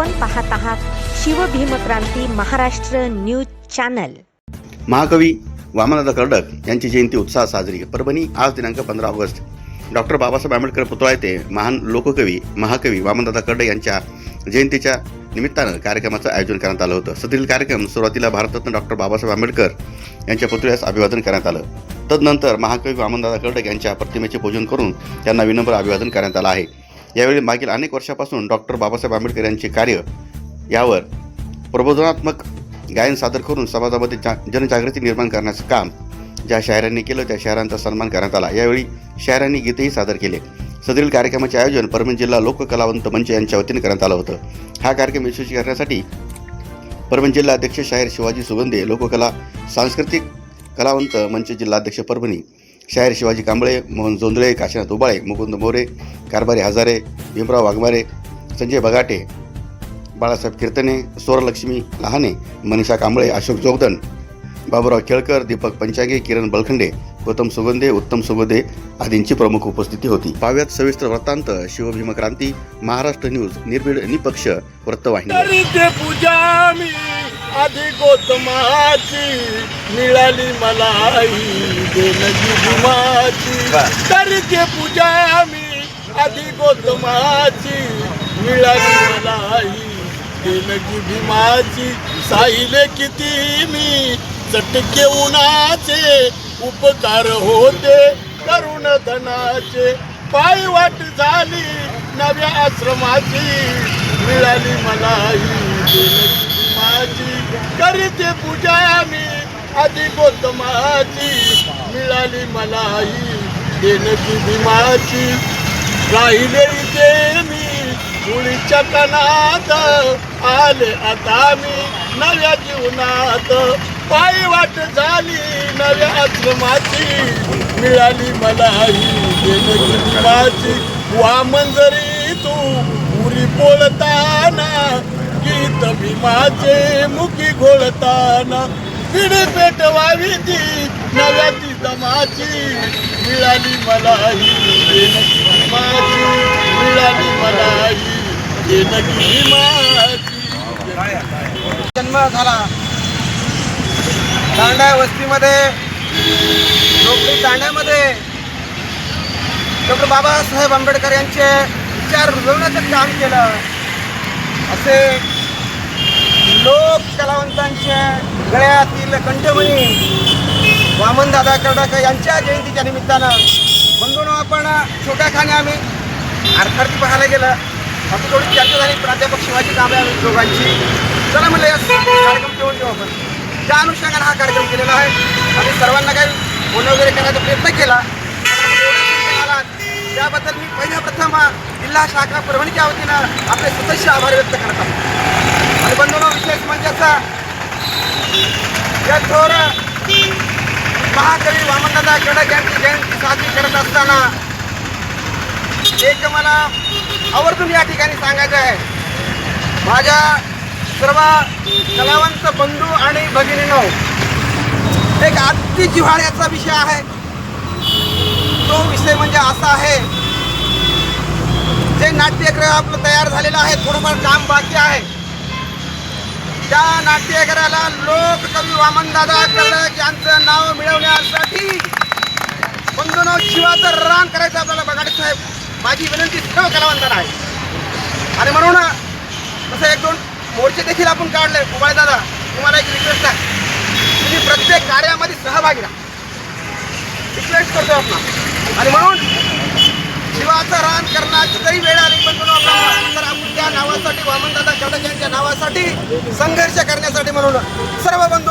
आपण पाहत आहात शिवभीमक्रांती महाराष्ट्र न्यूज चॅनल. महाकवी वामनदादा कर्डक यांची जयंती उत्साहात साजरी. परभणी आज दिनांक पंधरा ऑगस्ट. डॉक्टर बाबासाहेब आंबेडकर पुतळा येथे महान लोककवी महाकवी वामनदादा कर्डक यांच्या जयंतीच्या निमित्तानं कार्यक्रमाचं आयोजन करण्यात आलं होतं. सदरील कार्यक्रम सुरुवातीला भारतरत्न डॉक्टर बाबासाहेब आंबेडकर यांच्या पुतळ्यास अभिवादन करण्यात आलं. तदनंतर महाकवी वामनदादा कर्डक यांच्या प्रतिमेचे पूजन करून त्यांना विनम्र अभिवादन करण्यात आलं आहे. यावेळी मागील अनेक वर्षापासून डॉक्टर बाबासाहेब आंबेडकर यांचे कार्य यावर प्रबोधनात्मक गायन सादर करून समाजामध्ये जा जनजागृती निर्माण करण्याचं काम ज्या शायरांनी केलं त्या शायरांचा सन्मान करण्यात आला. यावेळी शायरांनी गीतही सादर केले. सदरील कार्यक्रमाचे आयोजन परभणी जिल्हा लोककलावंत मंच यांच्या वतीने करण्यात आलं होतं. हा कार्यक्रम यशस्वी करण्यासाठी परभणी जिल्हा अध्यक्ष शाहीर शिवाजी सुगंधे लोककला सांस्कृतिक कलावंत मंच जिल्हाध्यक्ष परभणी शाहीर शिवाजी कांबळे मोहन जोंधळे काशीनाथ उबाळे मुकुंद मोरे कारभारी हजारे भीमराव वाघमारे संजय बगाटे बाळासाहेब कीर्तने स्वरलक्ष्मी लहाने मनीषा कांबळे अशोक जोगदन बाबुराव केळकर दीपक पंचागे किरण बलखंडे गौतम सुगंधे उत्तम सुगंधे आदींची प्रमुख उपस्थिती होती. पाव्यात सविस्तर वृत्तांत शिवभीमक्रांती महाराष्ट्र न्यूज निर्भीड निपक्ष वृत्तवाहिनी. आधी गोतमाची मिळाली मला आई देणगी भीमाची करीते पूजा मी आधी गोतमाची मिळाली मला आई देणगी भीमाची. साहिले किती मी चटके उन्हाचे उपकार होते करुण धनाचे. पाय वाट झाली नव्या आश्रमाची मिळाली मला देणगी माझी करीते पूजा मी आधी गोतमाची मिळाली मला ही देणगी भीमाची. राहिले इथे मी. मुळीच्या कणात आले आता मी. नव्या जीवनात पायी वाट झाली. नव्या आश्रमाची. मिळाली मला ही देणगी भीमाची. वामन जरी तू पुरी बोलताना गीत भीमाचे मुखी घोळताना. पिढी पेटवावी ती नव्या ती दमाची. मिळाली मला ही भीमाची मिळाली मला ही देणगी भीमाची जन्म झाला. तांड्या वस्तीमध्ये नोकरी तांड्यामध्ये डॉक्टर बाबासाहेब आंबेडकर यांचे विचार रुजवण्याचं काम केलं. असे लोक कलावंतांच्या गळ्यातील कंठमणी वामनदादा कर्डक यांच्या जयंतीच्या निमित्तानं म्हणून आपण छोट्या खाने आम्ही अर्थार्थी पाहायला गेलं. आपण थोडी चर्चा झाली. प्राध्यापक शिवाजी कांबळे आम्ही दोघांची. चला म्हणलं या कार्यक्रम ठेवून ठेवू आपण. त्या अनुषंगाने हा कार्यक्रम केलेला आहे. आम्ही सर्वांना काही फोन वगैरे करायचा प्रयत्न केला. त्याबद्दल मी पहिल्या प्रथम जिल्हा शाखा परभणीच्या वतीनं आपले सदस्य आभार व्यक्त करत आहोत. कसा? या थोर महाकवी वामनदादा कडक यांची जयंती साजरी करत असताना एक मला आवर्जून या ठिकाणी सांगायचं आहे. माझ्या सर्व कलावंत बंधू आणि भगिनीनो एक अति जिव्हाळ्याचा विषय आहे. तो विषय म्हणजे असा आहे जे नाट्यगृह आपलं तयार झालेलं आहे थोडंफार काम बाकी आहे. त्या नाट्यगृहाला लोककवी वामनदादा कडक यांचं नाव मिळवण्यासाठी बंधूनो शिवाचं रान करायचं आपल्याला बघाडे साहेब माझी विनंती सर्व कलावंतांना आहे. आणि म्हणून तसं एक दोन मोर्चे देखील आपण काढले. उबाळे दादा तुम्हाला एक रिक्वेस्ट आहे. तुम्ही प्रत्येक कार्यामध्ये सहभागी राहा. रिक्वेस्ट करतो आपण. आणि म्हणून शिवाचं रान करण्याची तरी वेळ आली पण म्हणून आपल्याला तर आपण त्या नावासाठी वामनदादा कडक यांच्या नावासाठी संघर्ष करण्यासाठी म्हणून सर्व बंधू